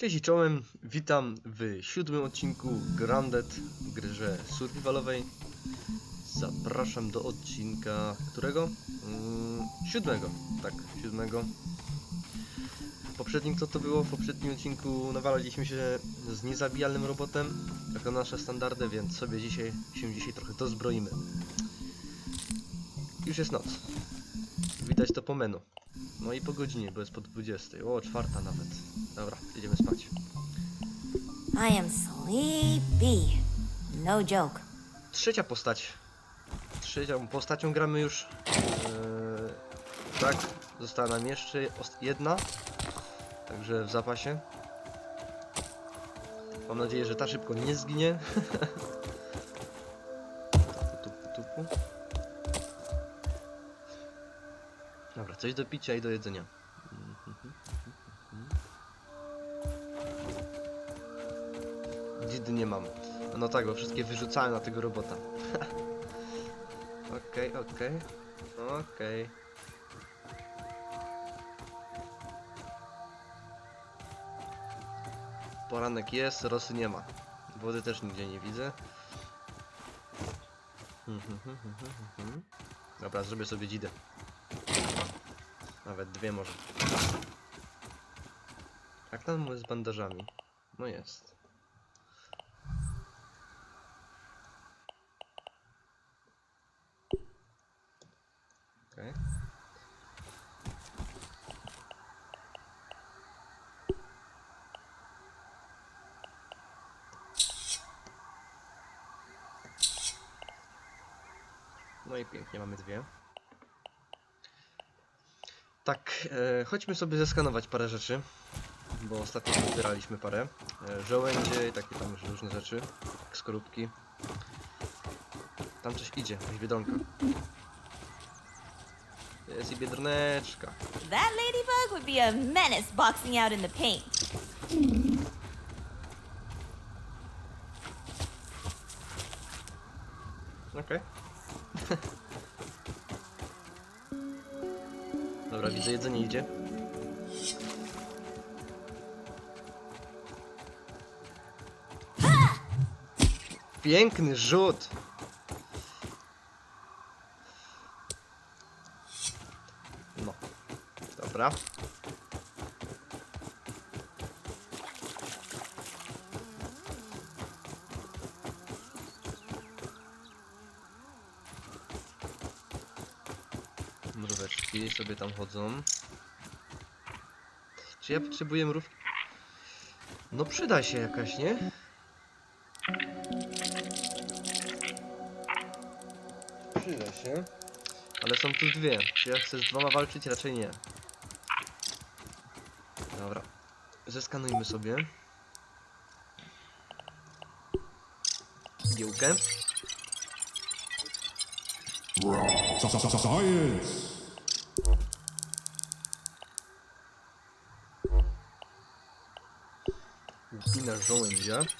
Cześć i czołem, witam w siódmym odcinku Grounded grze survivalowej. Zapraszam do odcinka którego? Mm, siódmego, tak, siódmego. W poprzednim co to było? W poprzednim odcinku nawalaliśmy się z niezabijalnym robotem, jako nasze standardy, więc sobie dzisiaj się dzisiaj trochę dozbroimy. Już jest noc. Widać to po menu. No i po godzinie, bo jest po 20. O, czwarta nawet. Dobra, idziemy spać. I am sleepy. No joke. Trzecia postać. Trzecią postacią gramy już. Eee, tak, została nam jeszcze jedna. Także w zapasie. Mam nadzieję, że ta szybko nie zginie. coś do picia i do jedzenia. Dzidy nie mam. No tak, bo wszystkie wyrzucałem na tego robota. Okej, okej. Okej. Poranek jest, rosy nie ma. Wody też nigdzie nie widzę. Dobra, zrobię sobie dzidę. Nawet dwie może. Jak tam z bandażami? No jest. Okej. No i pięknie, mamy dwie. Tak, e, chodźmy sobie zeskanować parę rzeczy, bo ostatnio zbieraliśmy parę. E, żołędzie i takie tam różne rzeczy, jak skorupki. Tam coś idzie, jakaś biedronka. Jest i biedroneczka. That ladybug would be a menace boxing out in the paint. Okej. Dobra, widzę jedzenie idzie. Piękny rzut! No. Dobra. Mróweczki sobie tam chodzą. Czy ja potrzebuję mrówki? No przyda się jakaś, nie? Przyda się. Ale są tu dwie. Czy ja chcę z dwoma walczyć? Raczej nie. Dobra. Zeskanujmy sobie. Giełkę. Science! Żołędzia.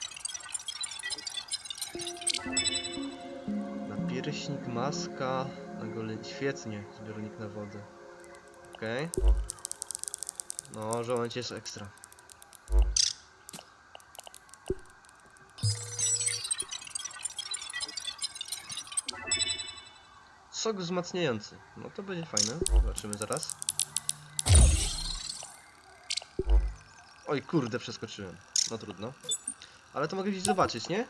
Napierśnik, maska, na gole... świetnie, zbiornik na wodę. Okej. No, żołędź jest ekstra. Sok wzmacniający. No to będzie fajne. Zobaczymy zaraz. Oj, kurde, przeskoczyłem. No trudno. Ale to mogę gdzieś zobaczyć, nie?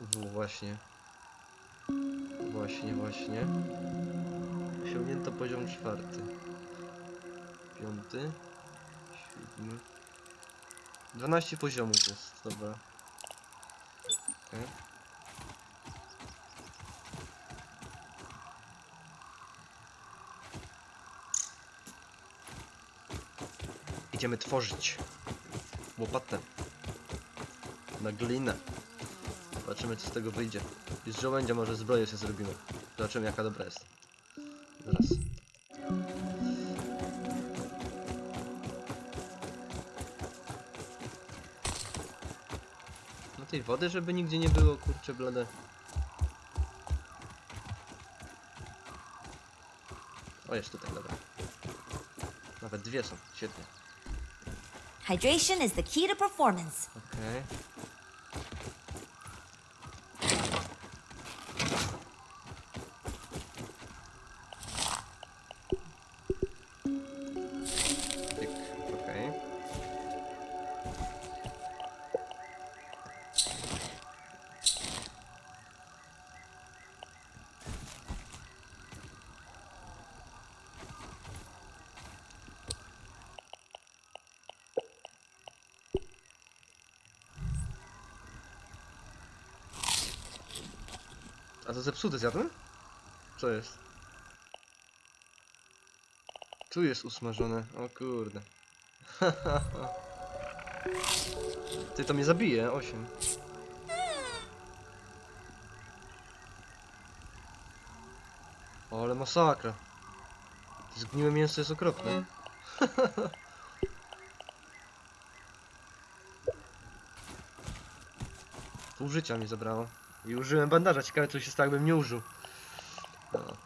W, właśnie. Właśnie, właśnie. Osiągnięto poziom czwarty. Piąty. Siódmy. 12 poziomów jest, dobra. Okej. Idziemy tworzyć łopatę na glinę. Zobaczymy co z tego wyjdzie. I z żołędzia może zbroję sobie zrobimy. Zobaczymy jaka dobra jest. Zaraz. No tej wody, żeby nigdzie nie było, kurczę blade. O, jest tutaj, dobra. Nawet dwie są, świetnie. Hydration is the key to performance. Okej. Pyk, to zepsute zjadłem? Co jest? Tu jest usmażone. O kurde. Ty to mnie zabije. 8. O, ale masakra. Zgniłe mięso jest okropne. Pół życia mi zabrało. I użyłem bandaża. Ciekawe co się stało, jakbym nie użył. No.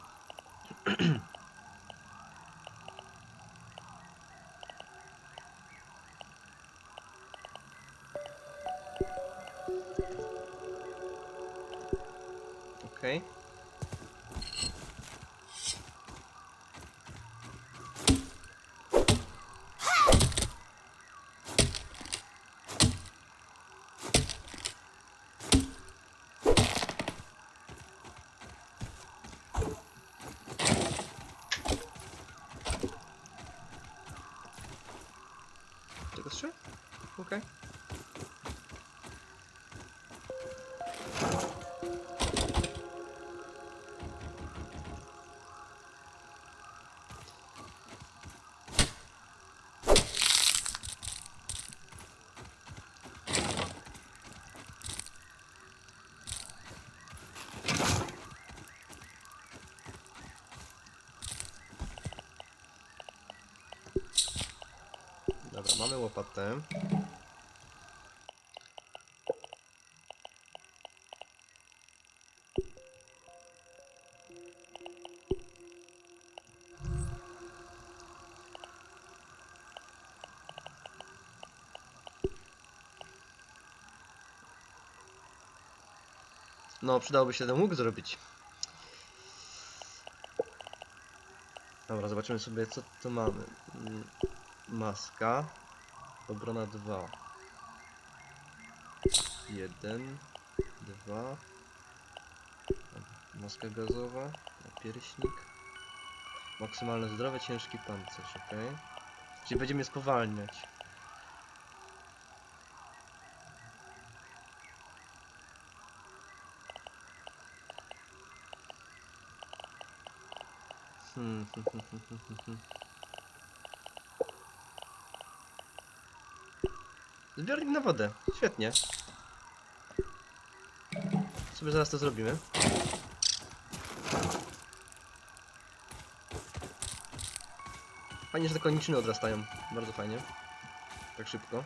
Tylko trzy? Okej. Dobra, mamy łopatę. No, przydałoby się ten łuk zrobić. Dobra, zobaczymy sobie co tu mamy. Maska. Obrona 2. 1, 2. Maska gazowa. Pierśnik. Maksymalne zdrowie, ciężki pancerz, ok? Czyli będzie mnie spowalniać. Hmm, hmm, hmm, hmm, hmm, hmm, Zbiornik na wodę. Świetnie. Sobie zaraz to zrobimy. Fajnie, że te koniczyny odrastają. Bardzo fajnie. Tak szybko.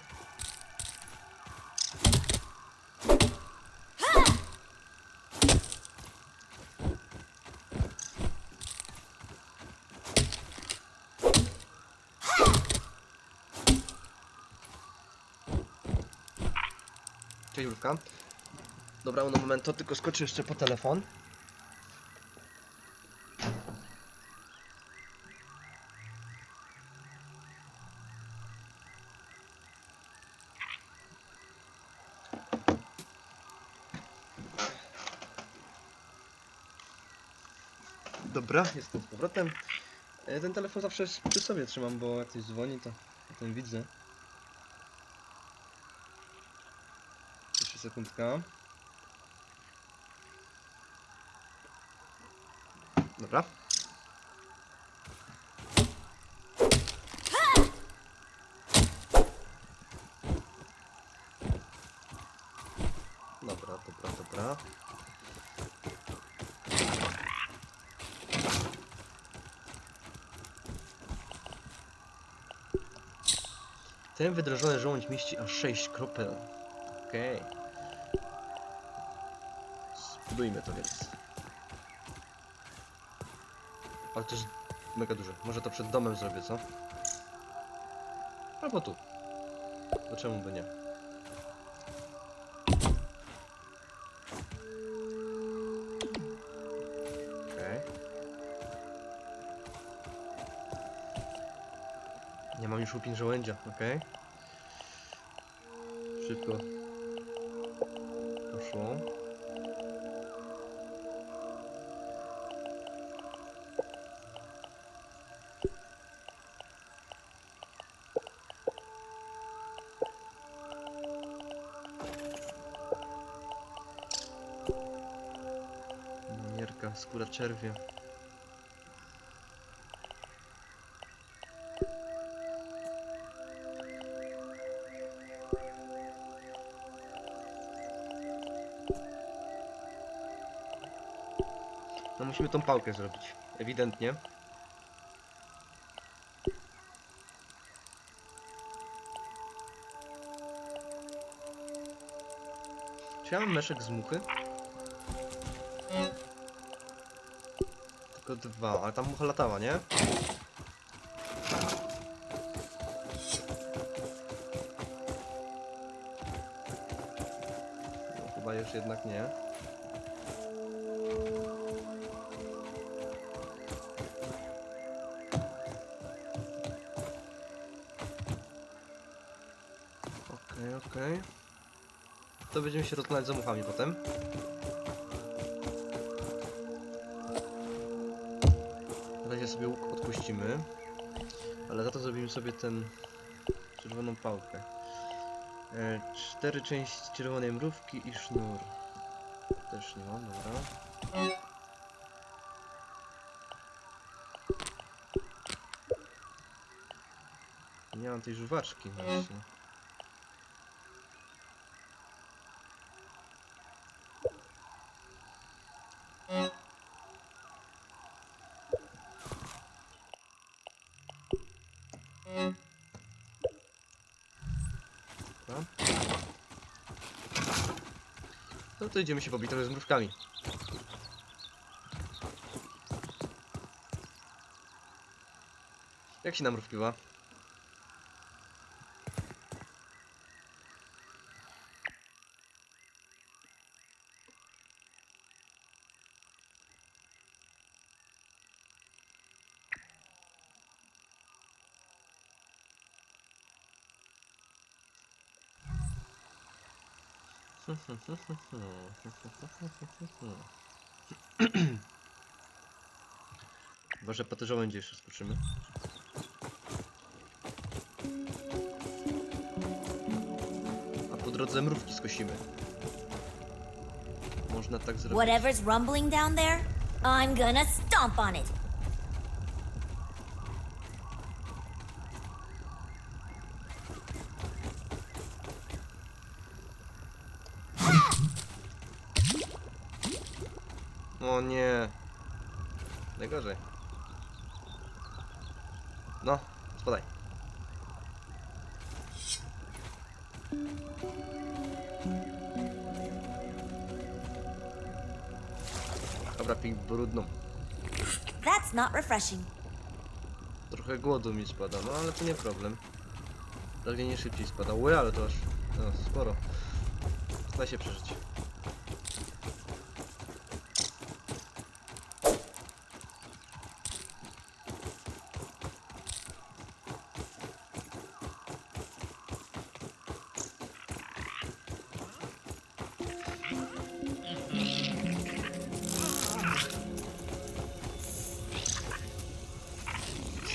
Dobra, no moment, to tylko skoczę jeszcze po telefon. Dobra, jestem z powrotem. E, Ten telefon zawsze przy sobie trzymam, bo jak ktoś dzwoni, to potem widzę. Sekundka. Dobra. Dobra, dobra, dobra. Ten wydrożony żołądź mieści aż 6 kropel. Okej. Spróbujmy to więc. Ale to jest mega duże. Może to przed domem zrobię, co? Albo tu. Czemu by nie? Okej. Nie mam już łupin żołędzia, okej. Szybko. Poszło. Skóra czerwie. No musimy tą pałkę zrobić. Ewidentnie. Czy ja mam meszek z muchy? Tylko dwa, ale tam mucha latała, nie? No, chyba już jednak nie. Okej, okej. To będziemy się rozglądać za muchami potem. Razie sobie łuk odpuścimy. Ale za to zrobimy sobie ten czerwoną pałkę. E, cztery części czerwonej mrówki i sznur. Też nie mam, dobra. Nie mam tej żuwaczki właśnie. No to idziemy się pobić trochę z mrówkami. Jak się na mrówki? Chyba, że po te żołędzie jeszcze skoczymy. A po drodze mrówki skosimy. Można tak zrobić. Whatever's rumbling down there, I'm gonna stomp on it. Not refreshing. Trochę głodu mi spada, no ale to nie problem. Pragnienie szybciej spada. Ły, ale to aż no, sporo. Da się przeżyć.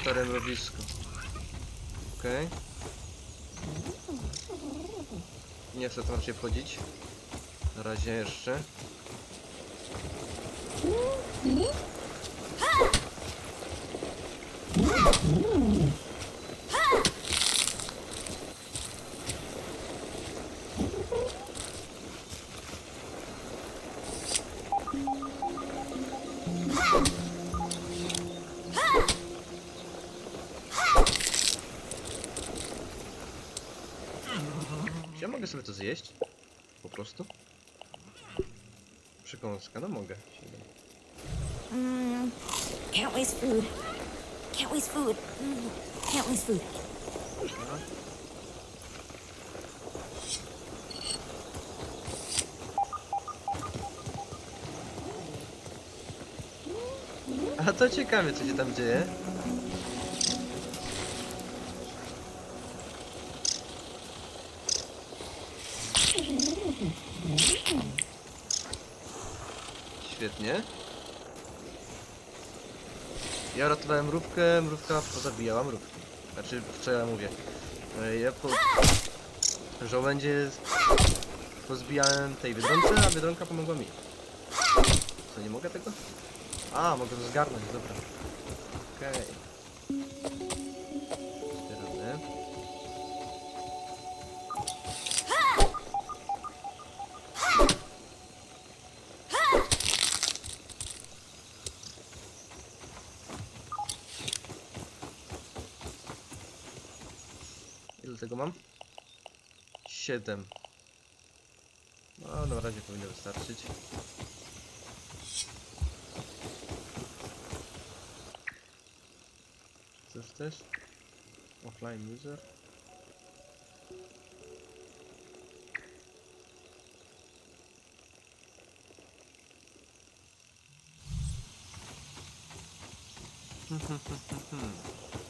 Stare mrowisko. Okej. Nie chcę tam raczej wchodzić. Na razie jeszcze. Czy Mogę sobie to zjeść? Po prostu? Przekąska, no mogę. Mm, can't waste food. Can't waste food. Mm, can't waste food. A to ciekawe, co się tam dzieje. Świetnie. Ja ratowałem mrówkę, mrówka pozabijała mrówki. Znaczy, co ja mówię? E, Ja po... Żołędzie pozbijałem tej Biedronce, a Biedronka pomogła mi. Co, nie mogę tego? A, mogę to zgarnąć, dobra. Okej. Zbieramy. Tego mam? 7. No, na razie powinno wystarczyć. Coś też? Offline user? Nie,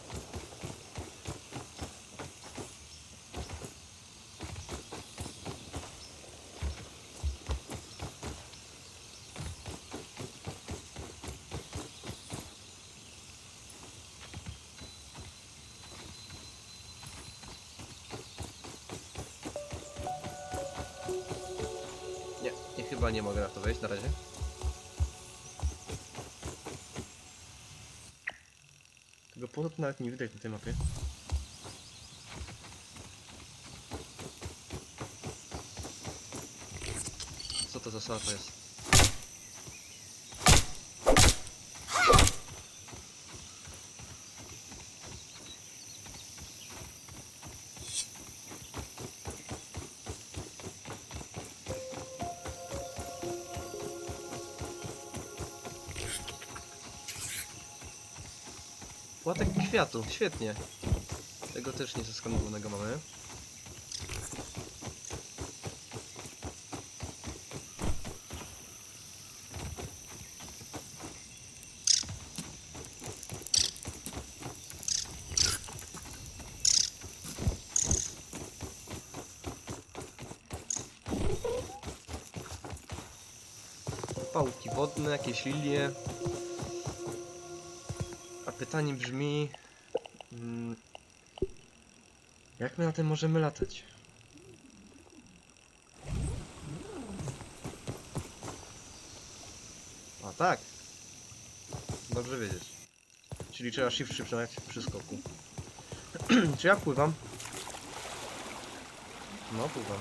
chyba nie mogę na to wejść na razie. Tego to nawet nie widać na tej mapie. Co to za sapa jest? Płatek kwiatu, świetnie. Tego też nie zeskanowanego mamy. Pałki wodne, jakieś lilie. Pytanie brzmi... Mm, jak my na tym możemy latać? A tak. Dobrze wiedzieć. Czyli trzeba shift przytrzymać przy skoku. Czy ja pływam? No, pływam.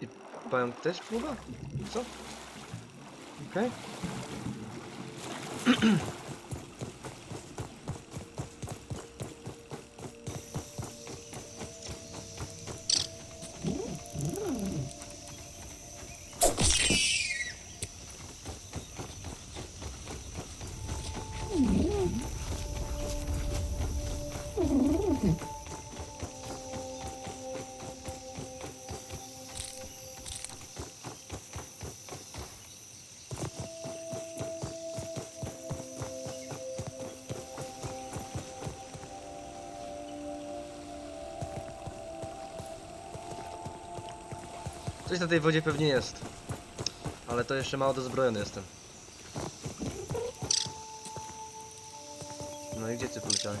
I pająk też pływa? Co? Okej. Coś na tej wodzie pewnie jest. Ale to jeszcze mało dozbrojony jestem. No i gdzie ty poleciałeś?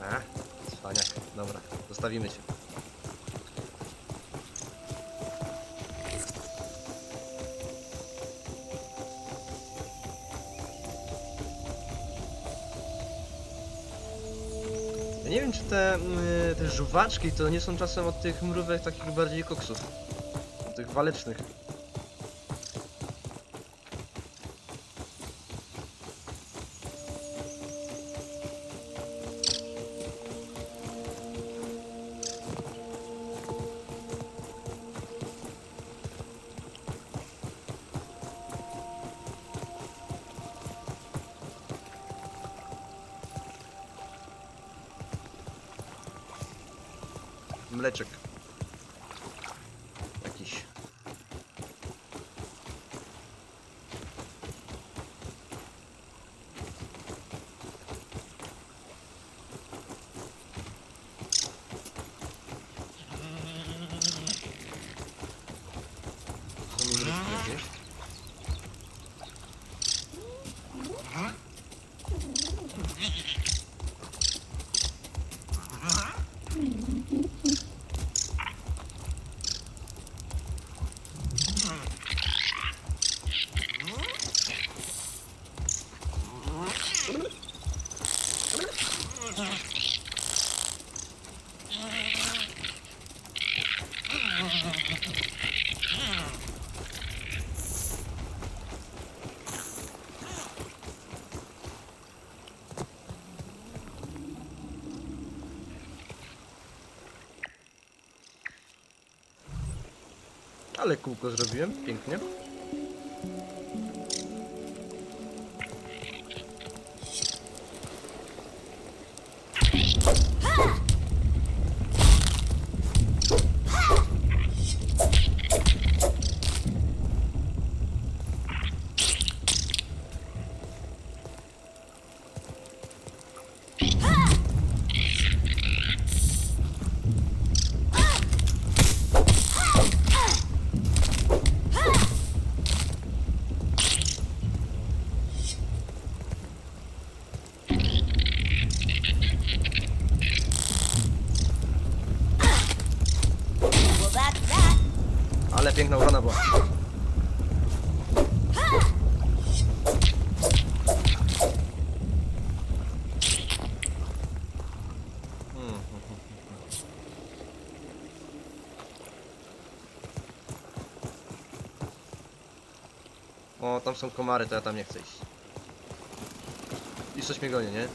A, cwaniak. Dobra, zostawimy cię. Te, mm, te żuwaczki to nie są czasem od tych mrówek takich bardziej koksów. Tych walecznych. Mleczek. Ale kółko zrobiłem, pięknie. Tam są komary, to ja tam nie chcę iść. I coś mnie goni, nie?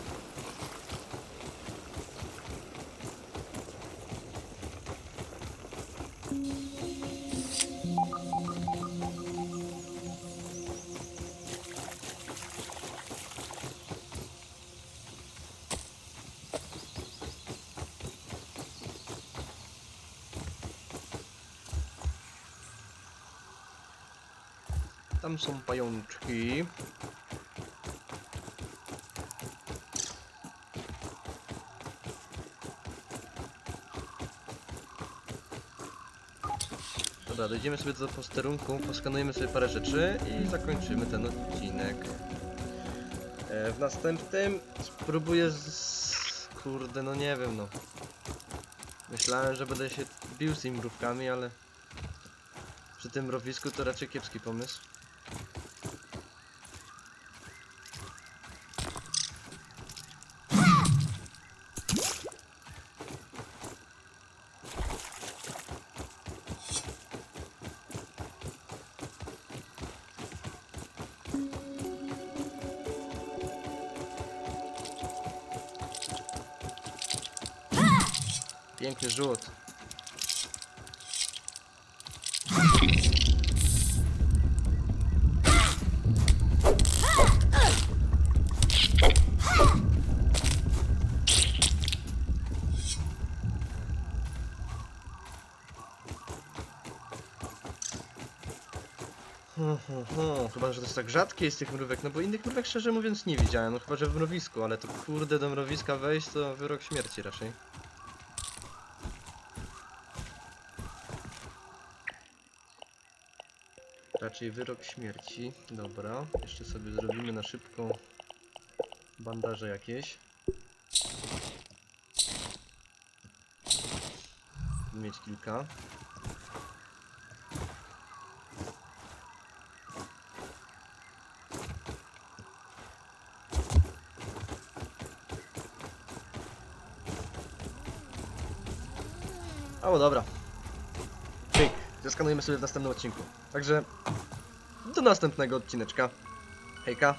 Tam są pajączki. Dobra, dojdziemy sobie do posterunku, poskanujemy sobie parę rzeczy i zakończymy ten odcinek. E, w następnym spróbuję z... Kurde, no nie wiem no. Myślałem, że będę się bił z tymi mrówkami, ale... Przy tym mrowisku to raczej kiepski pomysł. Piękny rzut. Hmm, hmm, hmm. Chyba, że to jest tak rzadkie z tych mrówek, no bo innych mrówek szczerze mówiąc nie widziałem, no chyba, że w mrowisku, ale to kurde do mrowiska wejść to wyrok śmierci raczej. Raczej wyrok śmierci. Dobra, jeszcze sobie zrobimy na szybko bandaże jakieś. Mieć kilka. O, dobra. Pyk. Zeskanujemy sobie w następnym odcinku. Także do następnego odcineczka. Hejka.